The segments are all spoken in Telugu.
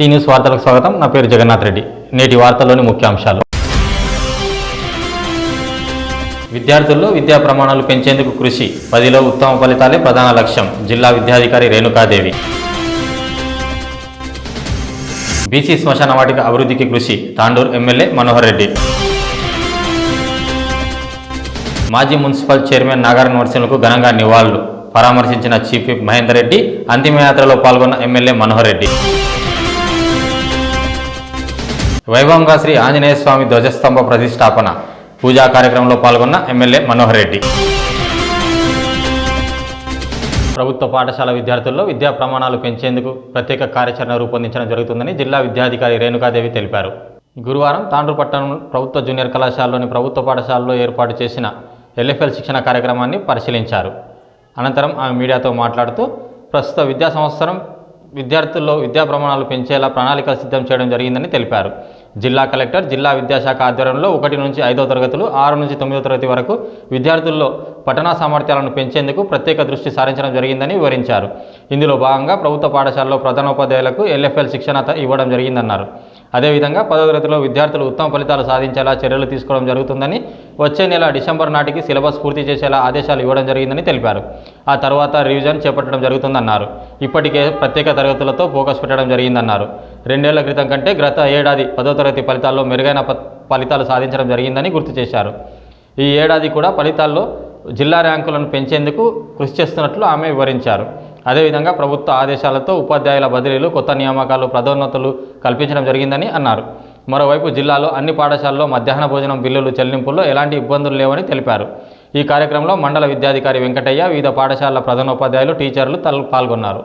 సి న్యూస్ వార్తలకు స్వాగతం. నా పేరు జగన్నాథ్ రెడ్డి. నేటి వార్తల్లోని ముఖ్యాంశాలు. విద్యార్థుల్లో విద్యా ప్రమాణాలు పెంచేందుకు కృషి పదిలో ఉత్తమ ఫలితాలే ప్రధాన లక్ష్యం జిల్లా విద్యాధికారి రేణుకాదేవి. బీసీ శ్మశాన వాటిక అభివృద్ధికి కృషి తాండూరు ఎమ్మెల్యే మనోహర్ రెడ్డి. మాజీ మున్సిపల్ చైర్మన్ నాగార్ నరసింహులకు ఘనంగా నివాళులు. పరామర్శించిన చీఫ్ విప్ మహేందర్ రెడ్డి అంతిమయాత్రలో పాల్గొన్న ఎమ్మెల్యే మనోహర్ రెడ్డి. వైభవంగా శ్రీ ఆంజనేయ స్వామి ధ్వజస్తంభ ప్రతిష్టాపన పూజా కార్యక్రమంలో పాల్గొన్న ఎమ్మెల్యే మనోహర్ రెడ్డి. ప్రభుత్వ పాఠశాల విద్యార్థుల్లో విద్యా ప్రమాణాలు పెంచేందుకు ప్రత్యేక కార్యాచరణ రూపొందించడం జరుగుతుందని జిల్లా విద్యాధికారి రేణుకాదేవి తెలిపారు. గురువారం తాండ్రుపట్టణం ప్రభుత్వ జూనియర్ కళాశాలలోని ప్రభుత్వ పాఠశాలలో ఏర్పాటు చేసిన ఎల్ఎఫ్ఎల్ శిక్షణ కార్యక్రమాన్ని పరిశీలించారు. అనంతరం ఆమె మీడియాతో మాట్లాడుతూ ప్రస్తుత విద్యా సంవత్సరం విద్యార్థుల్లో విద్యా ప్రమాణాలు పెంచేలా ప్రణాళికలు సిద్ధం చేయడం జరిగిందని తెలిపారు. జిల్లా కలెక్టర్ జిల్లా విద్యాశాఖ ఆధ్వర్యంలో ఒకటి నుంచి ఐదో తరగతులు ఆరు నుంచి తొమ్మిదో తరగతి వరకు విద్యార్థుల్లో పఠనా సామర్థ్యాలను పెంచేందుకు ప్రత్యేక దృష్టి సారించడం జరిగిందని వివరించారు. ఇందులో భాగంగా ప్రభుత్వ పాఠశాలలో ప్రధానోపాధ్యాయులకు ఎల్ఎఫ్ఎల్ శిక్షణ ఇవ్వడం జరిగిందన్నారు. అదేవిధంగా పదో తరగతిలో విద్యార్థులు ఉత్తమ ఫలితాలు సాధించేలా చర్యలు తీసుకోవడం జరుగుతుందని వచ్చే నెల డిసెంబర్ నాటికి సిలబస్ పూర్తి చేసేలా ఆదేశాలు ఇవ్వడం జరిగిందని తెలిపారు. ఆ తర్వాత రివిజన్ చేపట్టడం జరుగుతుందన్నారు. ఇప్పటికే ప్రత్యేక తరగతులతో ఫోకస్ పెట్టడం జరిగిందన్నారు. రెండేళ్ళ క్రితం కంటే గత ఏడాది పదో తరగతి ఫలితాల్లో మెరుగైన ఫలితాలు సాధించడం జరిగిందని గుర్తు చేశారు. ఈ ఏడాది కూడా ఫలితాల్లో జిల్లా ర్యాంకులను పెంచేందుకు కృషి చేస్తున్నట్లు ఆమె వివరించారు. అదేవిధంగా ప్రభుత్వ ఆదేశాలతో ఉపాధ్యాయుల బదిలీలు కొత్త నియామకాలు పదోన్నతులు కల్పించడం జరిగిందని అన్నారు. మరోవైపు జిల్లాలో అన్ని పాఠశాలల్లో మధ్యాహ్న భోజనం బిల్లులు చెల్లింపుల్లో ఎలాంటి ఇబ్బందులు లేవని తెలిపారు. ఈ కార్యక్రమంలో మండల విద్యాధికారి వెంకటయ్య వివిధ పాఠశాలల ప్రధానోపాధ్యాయులు టీచర్లు పాల్గొన్నారు.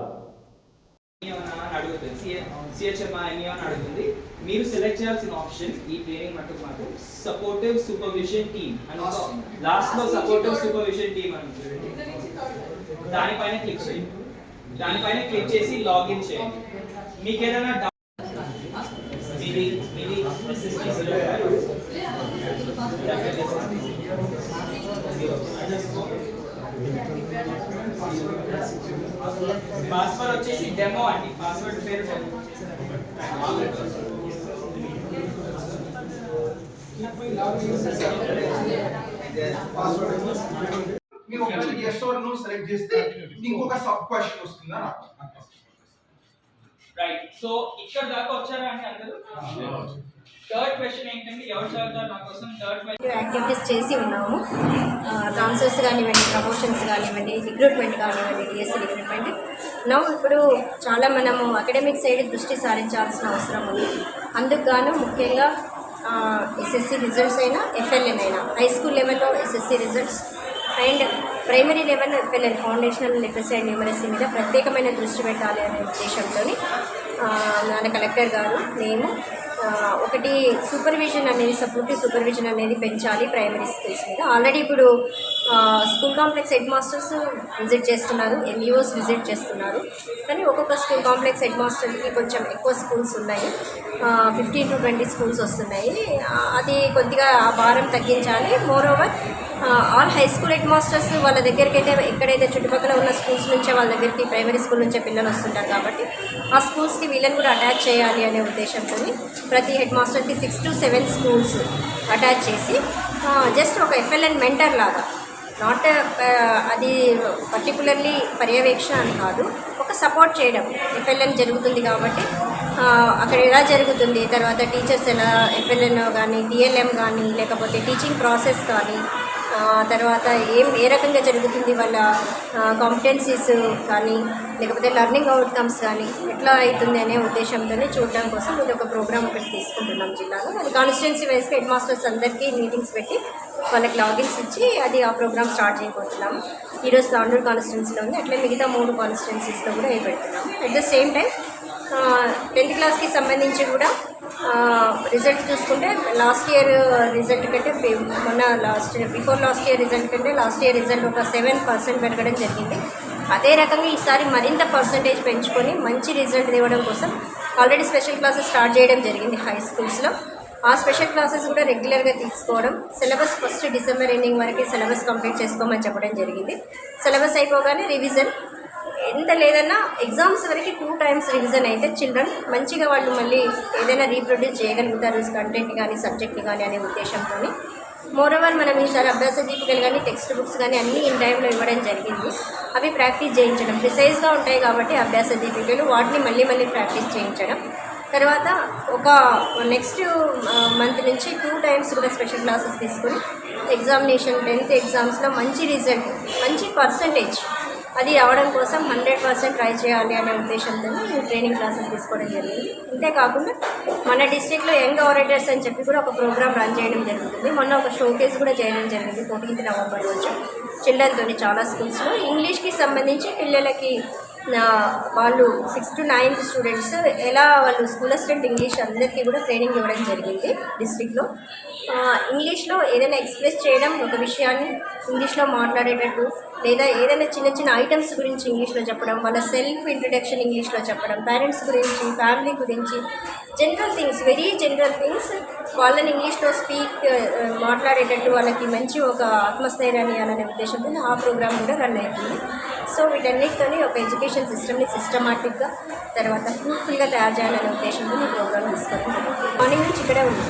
మీరు సెలెక్ట్ చేయాల్సిన ఆప్షన్ ఈ ట్రైనింగ్ మటుకు మాకు సపోర్టివ్ సూపర్విజన్ టీమ్ అని లాస్ట్లో సపోర్టివ్ సూపర్విజన్ టీమ్ అని దానిపైన క్లిక్ చేయండి. దానిపైన క్లిక్ చేసి లాగిన్ చేయండి. మీకు ఏదైనా పాస్వర్డ్ వచ్చేసి డెమో అండి. పాస్వర్డ్ పేరు డెమో మీరు ఒకవేళ ఎస్ ఓర్ నో సెలెక్ట్ చేస్తే ఇంకొక సబ్ క్వశ్చన్ వస్తుందా? రైట్ సో ఇక్కడ దాకా వచ్చారా అండి అందరూ? థర్డ్ క్వశ్చన్ ఏంటంటే ఎవరు చదువుతారు నా కోసం? థర్డ్ క్వశ్చన్ యాక్టివిటీస్ చేసి ఉన్నాము. ట్రాన్స్ఫర్స్ కానివ్వండి ప్రమోషన్స్ కానివ్వండి రిక్రూట్మెంట్ కానివ్వండి డిఎస్సీ రిక్రూట్మెంట్ నౌ ఇప్పుడు చాలా మనము అకాడమిక్ సైడ్ దృష్టి సారించాల్సిన అవసరం ఉంది. అందుకు గాను ముఖ్యంగా ఎస్ఎస్సి రిజల్ట్స్ అయినా ఎఫ్ఎల్ఎన్ అయినా హై స్కూల్ లెవెల్లో SSC results and primary level FLL foundational literacy and numeracy మీద ప్రత్యేకమైన దృష్టి పెట్టాలి అనే ఉద్దేశంతో మన కలెక్టర్ గారు మేము ఒకటి సూపర్విజన్ అనేది సపోర్టివ్ సూపర్విజన్ అనేది పెంచాలి ప్రైమరీ స్కూల్స్ మీద. ఆల్రెడీ ఇప్పుడు school complex head masters visit చేస్తున్నారు ఎంఈఓస్ విజిట్ చేస్తున్నారు. కానీ ఒక్కొక్క స్కూల్ కాంప్లెక్స్ హెడ్ మాస్టర్కి కొంచెం ఎక్కువ స్కూల్స్ ఉన్నాయి. ఫిఫ్టీన్ టు ట్వంటీ స్కూల్స్ వస్తున్నాయి. అది కొద్దిగా ఆ భారం తగ్గించాలి. Moreover all high school head masters వాళ్ళ దగ్గరికి అయితే ఎక్కడైతే చుట్టుపక్కల ఉన్న స్కూల్స్ నుంచే వాళ్ళ దగ్గరికి ప్రైమరీ స్కూల్ నుంచే పిల్లలు వస్తుంటారు కాబట్టి ఆ స్కూల్స్కి వీళ్ళని కూడా అటాచ్ చేయాలి అనే ఉద్దేశంతో ప్రతి హెడ్ మాస్టర్కి six to seven schools attach చేసి జస్ట్ ఒక ఎఫ్ఎల్ఎన్ మెంటర్ లాగా నాట్ అది పర్టికులర్లీ పర్యవేక్షణ అని కాదు ఒక సపోర్ట్ చేయడం. ఎఫ్ఎల్ఎన్ జరుగుతుంది కాబట్టి అక్కడ ఎలా జరుగుతుంది తర్వాత టీచర్స్ ఎలా ఎఫ్ఎల్ఎన్ కానీ డిఎల్ఎం కానీ లేకపోతే టీచింగ్ ప్రాసెస్ కానీ తర్వాత ఏం ఏ రకంగా జరుగుతుంది వాళ్ళ కాంపిటెన్సీస్ కానీ లేకపోతే లెర్నింగ్ అవుట్కమ్స్ కానీ ఎట్లా అవుతుంది అనే ఉద్దేశంతోనే చూడడం కోసం ఇది ఒక ప్రోగ్రామ్ ఒకటి తీసుకుంటున్నాం జిల్లాలో. అది కాన్స్టిట్యున్సీ వైస్గా హెడ్ మాస్టర్స్ అందరికీ మీటింగ్స్ పెట్టి వాళ్ళకి లాగిన్స్ ఇచ్చి అది ఆ ప్రోగ్రామ్ స్టార్ట్ చేయబోతున్నాము. ఈరోజు తాండూరు కాన్స్టిట్యున్సీలో ఉంది. అట్లే మిగతా మూడు కాన్స్టిట్యున్సీస్లో కూడా ఏ పెడుతున్నాము. At the same time tenth క్లాస్కి సంబంధించి కూడా రిజల్ట్ చూసుకుంటే లాస్ట్ ఇయర్ రిజల్ట్ కంటే మొన్న last before last year result కంటే లాస్ట్ ఇయర్ రిజల్ట్ ఒక సెవెన్ పర్సెంట్ పెరగడం జరిగింది. అదే రకంగా ఈసారి మరింత పర్సంటేజ్ పెంచుకొని మంచి రిజల్ట్ ఇవ్వడం కోసం ఆల్రెడీ స్పెషల్ క్లాసెస్ స్టార్ట్ చేయడం జరిగింది హై స్కూల్స్లో ఆ స్పెషల్ క్లాసెస్ కూడా రెగ్యులర్గా తీసుకోవడం సిలబస్ ఫస్ట్ డిసెంబర్ ఎండింగ్ వరకు సిలబస్ కంప్లీట్ చేసుకోమని చెప్పడం జరిగింది. సిలబస్ అయిపోగానే రివిజన్ ఎంత లేదన్నా ఎగ్జామ్స్ వరకు టూ టైమ్స్ రివిజన్ అయితే చిల్డ్రన్ మంచిగా వాళ్ళు మళ్ళీ ఏదైనా రీప్రొడ్యూస్ చేయగలుగుతారు కంటెంట్ కానీ సబ్జెక్ట్ కానీ అనే ఉద్దేశంతో మోరోవర్ మనం ఈసారి అభ్యాస దీపికలు కానీ టెక్స్ట్ బుక్స్ కానీ అన్నీ ఇన్ టైంలో ఇవ్వడం జరిగింది. అవి ప్రాక్టీస్ చేయించడం. ప్రిసైజ్గా ఉంటాయి కాబట్టి అభ్యాస దీపికలు వాటిని మళ్ళీ మళ్ళీ ప్రాక్టీస్ చేయించడం. తర్వాత ఒక నెక్స్ట్ మంత్ నుంచి టూ టైమ్స్ కూడా స్పెషల్ క్లాసెస్ తీసుకుని ఎగ్జామినేషన్ టెన్త్ ఎగ్జామ్స్లో మంచి రిజల్ట్ మంచి పర్సంటేజ్ అది రావడం కోసం హండ్రెడ్ పర్సెంట్ ట్రై చేయాలి అనే ఉద్దేశంతో ఈ ట్రైనింగ్ క్లాసెస్ తీసుకోవడం జరిగింది. అంతేకాకుండా మన డిస్టిక్లో యంగ్ ఆరేటర్స్ అని చెప్పి కూడా ఒక ప్రోగ్రామ్ రన్ చేయడం జరుగుతుంది. మొన్న ఒక షోకేస్ కూడా చేయడం జరిగింది. ఫోర్టీన్త్ నవంబర్ రోజు చిల్డ్రన్తోని చాలా స్కూల్స్లో. ఇంగ్లీష్కి సంబంధించి పిల్లలకి వాళ్ళు సిక్స్త్ టు నైన్త్ స్టూడెంట్స్ ఎలా వాళ్ళు స్కూల్ అసిస్టెంట్ ఇంగ్లీష్ అందరికీ కూడా ట్రైనింగ్ ఇవ్వడం జరిగింది డిస్ట్రిక్ట్లో ఇంగ్లీష్లో ఏదైనా ఎక్స్ప్రెస్ చేయడం ఒక విషయాన్ని ఇంగ్లీష్లో మాట్లాడేటట్టు లేదా ఏదైనా చిన్న చిన్న ఐటమ్స్ గురించి ఇంగ్లీష్లో చెప్పడం వాళ్ళ సెల్ఫ్ ఇంట్రడక్షన్ ఇంగ్లీష్లో చెప్పడం పేరెంట్స్ గురించి ఫ్యామిలీ గురించి general things very general things వాళ్ళని ఇంగ్లీష్లో స్పీక్ మాట్లాడేటట్టు వాళ్ళకి మంచి ఒక ఆత్మస్థైర్యాన్ని అనే ఉద్దేశంతో ఆ ప్రోగ్రామ్ కూడా రన్ అవుతుంది. సో వీటన్నిటితోని ఒక ఎడ్యుకేషన్ సిస్టమ్ని సిస్టమాటిక్గా తర్వాత ఫ్రూట్ఫుల్గా తయారు చేయాలనే ఉద్దేశంతో ఈ ప్రోగ్రామ్ తీసుకోవడం మార్నింగ్ నుంచి ఇక్కడే ఉంది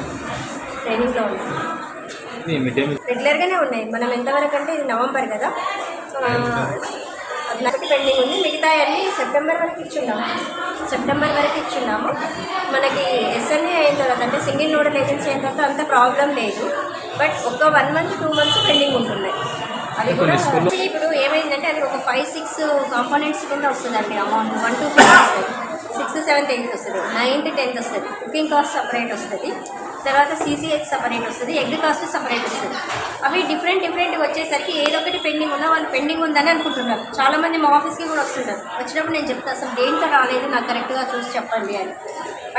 ట్రైనింగ్లో ఉంది రెగ్యులర్గానే ఉన్నాయి. మనం ఎంతవరకు అంటే ఇది నవంబర్ కదా. ఒకటి పెండింగ్ ఉంది. మిగతా అన్నీ సెప్టెంబర్ వరకు ఇచ్చున్నాము సెప్టెంబర్ వరకు ఇచ్చున్నాము. మనకి ఎస్ఎన్ఏ అయిన తర్వాత అంటే సింగిల్ నోడల్ ఏజెన్సీ అయిన తర్వాత అంత ప్రాబ్లం లేదు. బట్ ఒక one month two months pending ఉంటున్నాయి. అది కూడా ఇప్పుడు ఏమైందంటే అది ఒక ఫైవ్ సిక్స్ కాంపోనెంట్స్ కింద వస్తుందండి అమౌంట్ వన్ టూ ఫైవ్ వస్తుంది సిక్స్త్ సెవెంత్ ఎయిత్ వస్తుంది. నైన్త్ టెన్త్ వస్తుంది. కుకింగ్ కాస్ట్ సపరేట్ వస్తుంది. తర్వాత సీసీహెచ్ సపరేట్ వస్తుంది. ఎగ్ కాస్ట్ సపరేట్ వస్తుంది. అవి డిఫరెంట్ డిఫరెంట్ వచ్చేసరికి ఏదో ఒకటి పెండింగ్ ఉన్నా వాళ్ళు పెండింగ్ ఉందని అనుకుంటున్నారు. చాలా మంది మా ఆఫీస్కి కూడా వస్తుంటారు. వచ్చినప్పుడు నేను చెప్తాను అసలు దేంట్లో రాలేదు? నాకు కరెక్ట్గా చూసి చెప్పండి అని.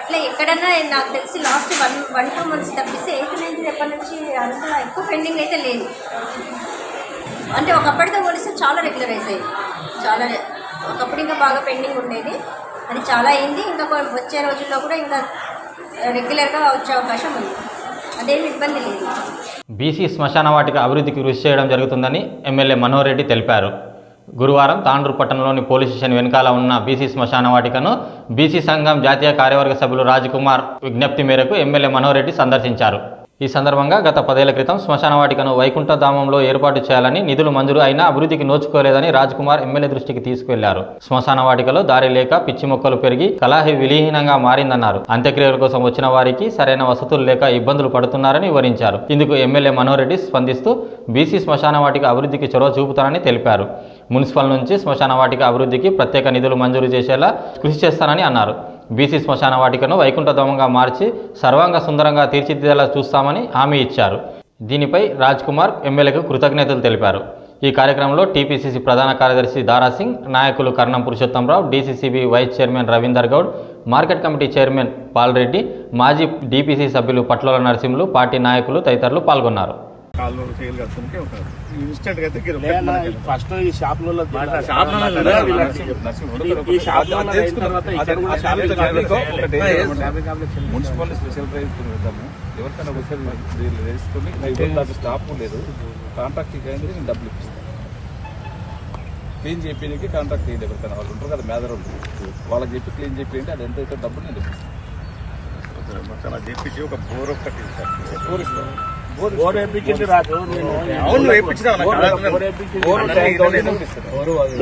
అట్లా ఎక్కడన్నా నాకు తెలిసి last one one two months తప్పిస్తే ఎయిత్ నైన్త్ ఎప్పటి నుంచి అసలు ఎక్కువ పెండింగ్ అయితే లేదు. అంటే ఒకప్పటితో పోలిస్తే చాలా రెగ్యులరైజ్ అయ్యింది చాలా ఒకప్పుడు ఇంకా బాగా పెండింగ్ ఉండేది. అది చాలా అయింది. ఇంకా వచ్చే రోజుల్లో కూడా ఇంకా రెగ్యులర్గా వచ్చే అవకాశం ఉంది. అదేమి ఇబ్బంది లేదు. బీసీ శ్మశాన వాటిక అభివృద్ధికి కృషి చేయడం జరుగుతుందని ఎమ్మెల్యే మనోహర్ రెడ్డి తెలిపారు. గురువారం తాండ్రు పట్టణంలోని పోలీస్ స్టేషన్ వెనకాల ఉన్న బీసీ శ్మశాన వాటికను బీసీ సంఘం జాతీయ కార్యవర్గ సభ్యులు రాజ్కుమార్ విజ్ఞప్తి మేరకు ఎమ్మెల్యే మనోహర్ రెడ్డి సందర్శించారు. ఈ సందర్భంగా గత పదేళ్ళ క్రితం శ్మశానవాటికను వైకుంఠధామంలో ఏర్పాటు చేయాలని నిధులు మంజూరు అయినా అభివృద్ధికి నోచుకోలేదని రాజ్కుమార్ ఎమ్మెల్యే దృష్టికి తీసుకువెళ్ళారు శ్మశానవాటికలో దారి లేక పిచ్చి మొక్కలు పెరిగి కళాహి విలీనంగా మారిందన్నారు. అంత్యక్రియల కోసం వచ్చిన వారికి సరైన వసతులు లేక ఇబ్బందులు పడుతున్నారని వివరించారు. ఇందుకు ఎమ్మెల్యే మనోహర్ రెడ్డి స్పందిస్తూ బీసీ శ్మశానవాటిక అభివృద్ధికి చొరవ చూపుతానని తెలిపారు. మున్సిపల్ నుంచి శ్మశానవాటిక అభివృద్ధికి ప్రత్యేక నిధులు మంజూరు చేసేలా కృషి చేస్తానని అన్నారు. బీసీ శ్మశాన వాటికను వైకుంఠధామంగా మార్చి సర్వాంగ సుందరంగా తీర్చిదిద్దేలా చూస్తామని హామీ ఇచ్చారు. దీనిపై రాజ్ కుమార్ ఎమ్మెల్యేకు కృతజ్ఞతలు తెలిపారు. ఈ కార్యక్రమంలో టీపీసీసీ ప్రధాన కార్యదర్శి దారాసింగ్ నాయకులు Karnam Purushottam Rao DCCB vice chairman Ravinder Goud market committee chairman Palreddy మాజీ డీపీసీ సభ్యులు పట్లోల నరసింహులు పార్టీ నాయకులు తదితరులు పాల్గొన్నారు. చేయలు ఒక ఇన్స్టెంట్ ఫస్ట్ ఈ. ఒకటి. మున్సిపల్ స్పెషల్ పెడతాము ఎవరికైనా ఒకసారి వేసుకుని స్టాఫ్ లేదు కాంట్రాక్ట్ అయింది నేను డబ్బులు ఇప్పిస్తాను. క్లీన్ చేయడానికి కాంట్రాక్ట్ చేయండి ఎవరికైనా. వాళ్ళు ఉంటారు కదా మేదర్ వాళ్ళు వాళ్ళకి చెప్పి క్లీన్ చేయండి అది ఎంత అయితే డబ్బులు నేను ఇప్పిస్తాను. చెప్పించి ఒక బోర్ ఒక్కటి బోర్ ఇస్తాను. బోర్ వేయించింది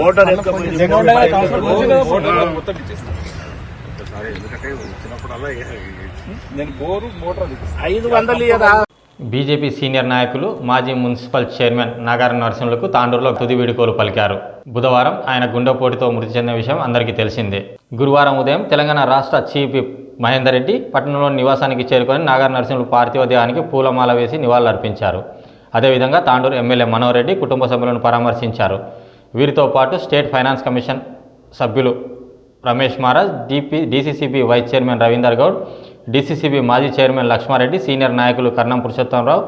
మోటార్ ఐదు వందలు బీజేపీ సీనియర్ నాయకులు మాజీ మున్సిపల్ చైర్మన్ నాగార నరసింహులకు తాండూరులో తుది వీడుకోలు పలికారు. బుధవారం ఆయన గుండెపోటుతో మృతి చెందిన విషయం అందరికీ తెలిసిందే. గురువారం ఉదయం తెలంగాణ రాష్ట్ర చీఫ్ విప్ మహేందర్ రెడ్డి పట్టణంలోని నివాసానికి చేరుకొని నాగర్ నరసింహులు పార్థివ దేహానికి పూలమాల వేసి నివాళులర్పించారు. అదేవిధంగా తాండూరు ఎమ్మెల్యే మనోహర్ రెడ్డి కుటుంబ సభ్యులను పరామర్శించారు. వీరితో పాటు స్టేట్ ఫైనాన్స్ కమిషన్ సభ్యులు Ramesh Maharaj DP DCCB vice chairman Ravinder Goud DCCB మాజీ చైర్మన్ లక్ష్మారెడ్డి సీనియర్ నాయకులు Karnam Purushottama Rao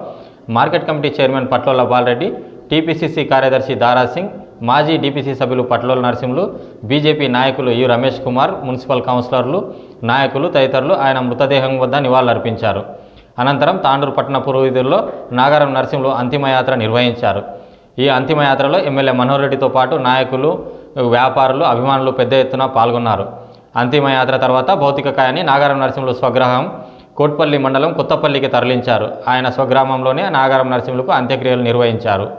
market committee chairman Patlola Bala Reddy TPCC కార్యదర్శి దారా సింగ్ మాజీ డీపీసీ సభ్యులు పట్లోల నరసింహులు బీజేపీ నాయకులు యు రమేష్ కుమార్ మున్సిపల్ కౌన్సిలర్లు నాయకులు తదితరులు ఆయన మృతదేహం వద్ద నివాళులర్పించారు. అనంతరం తాండూరు పట్టణ పురోహితుల్లో నాగారం నరసింహులు అంతిమయాత్ర నిర్వహించారు. ఈ అంతిమయాత్రలో ఎమ్మెల్యే మనోహర్ రెడ్డితో పాటు నాయకులు వ్యాపారులు అభిమానులు పెద్ద ఎత్తున పాల్గొన్నారు. అంతిమయాత్ర తర్వాత భౌతిక కాయాన్ని నాగారం నరసింహులు స్వగ్రహం కోట్పల్లి మండలం కొత్తపల్లికి తరలించారు. ఆయన స్వగ్రామంలోనే నాగారం నరసింహులకు అంత్యక్రియలు నిర్వహించారు.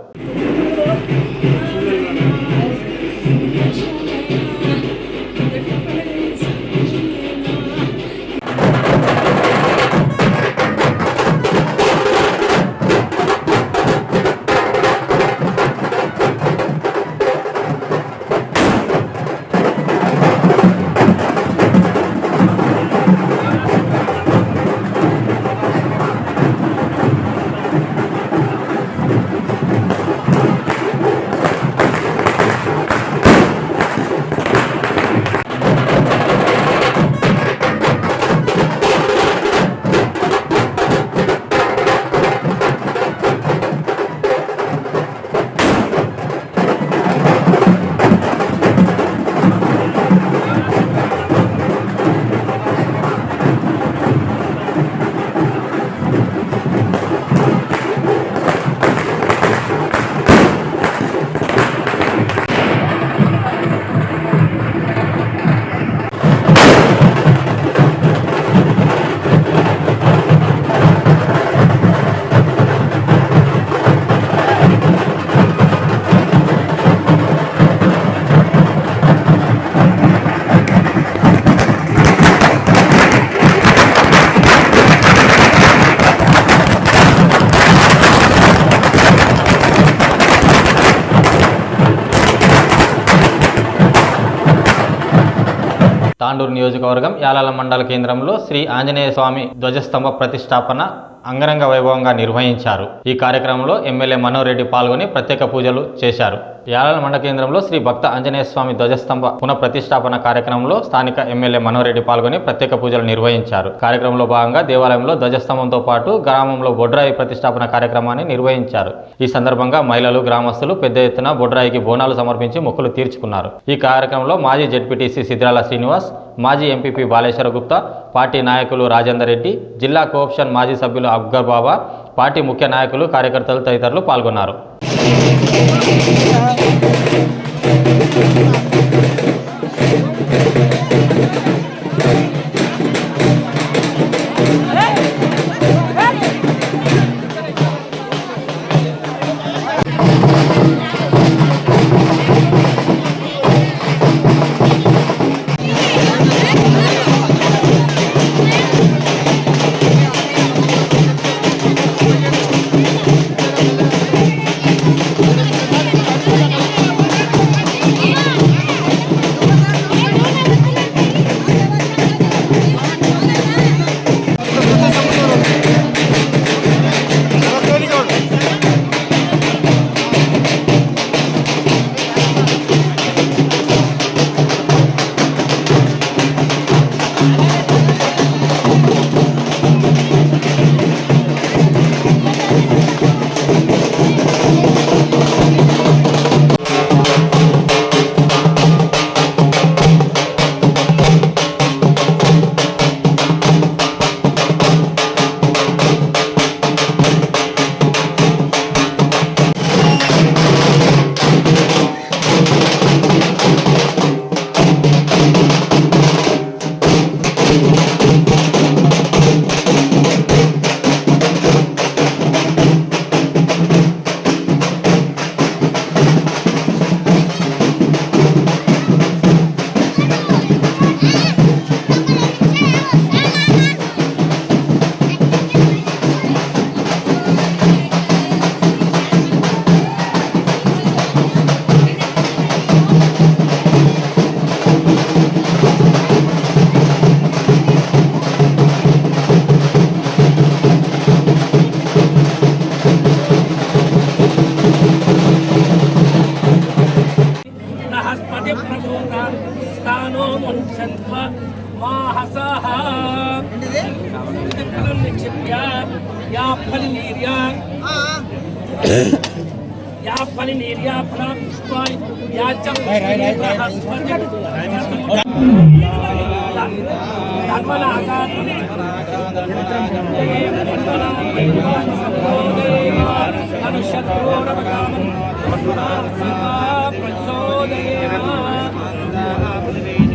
తాండూరు నియోజకవర్గం యాలాల మండల కేంద్రంలో శ్రీ ఆంజనేయ స్వామి ధ్వజస్తంభ ప్రతిష్టాపన అంగరంగ వైభవంగా నిర్వహించారు. ఈ కార్యక్రమంలో ఎమ్మెల్యే మనోహర్ రెడ్డి పాల్గొని ప్రత్యేక పూజలు చేశారు. యాలాల మండ కేంద్రంలో శ్రీ భక్త ఆంజనేయ స్వామి ధ్వజస్తంభ పునః ప్రతిష్టాపన కార్యక్రమంలో స్థానిక ఎమ్మెల్యే మనోరెడ్డి పాల్గొని ప్రత్యేక పూజలు నిర్వహించారు. కార్యక్రమంలో భాగంగా దేవాలయంలో ధ్వజస్తంభంతో పాటు గ్రామంలో బొడ్రాయి ప్రతిష్టాపన కార్యక్రమాన్ని నిర్వహించారు. ఈ సందర్భంగా మహిళలు గ్రామస్తులు పెద్ద ఎత్తున బొడ్రాయికి బోనాలు సమర్పించి మొక్కులు తీర్చుకున్నారు. ఈ కార్యక్రమంలో మాజీ జడ్పీటీసీ సిద్రాల శ్రీనివాస్ మాజీ ఎంపీపీ బాలేశ్వర గుప్తా పార్టీ నాయకులు రాజేందర్ రెడ్డి జిల్లా కోఆప్షన్ మాజీ సభ్యులు అబ్గర్ బాబా పార్టీ ముఖ్య నాయకులు కార్యకర్తలు తదితరులు పాల్గొన్నారు. Thank you.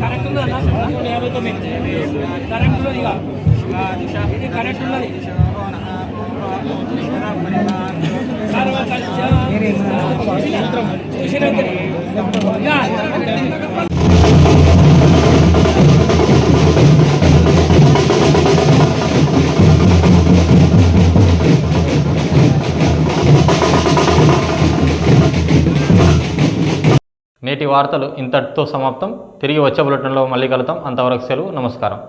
కరెక్ట్ ఉందా యాభై తొమ్మిది కరెక్ట్ ఉన్నది ఇది కరెక్ట్ ఉన్నది. నేటి వార్తలు ఇంతటితో సమాప్తం. తిరిగి వచ్చే బులెటిన్లో మళ్ళీ కలుద్దాం. అంతవరకు సెలవు. నమస్కారం.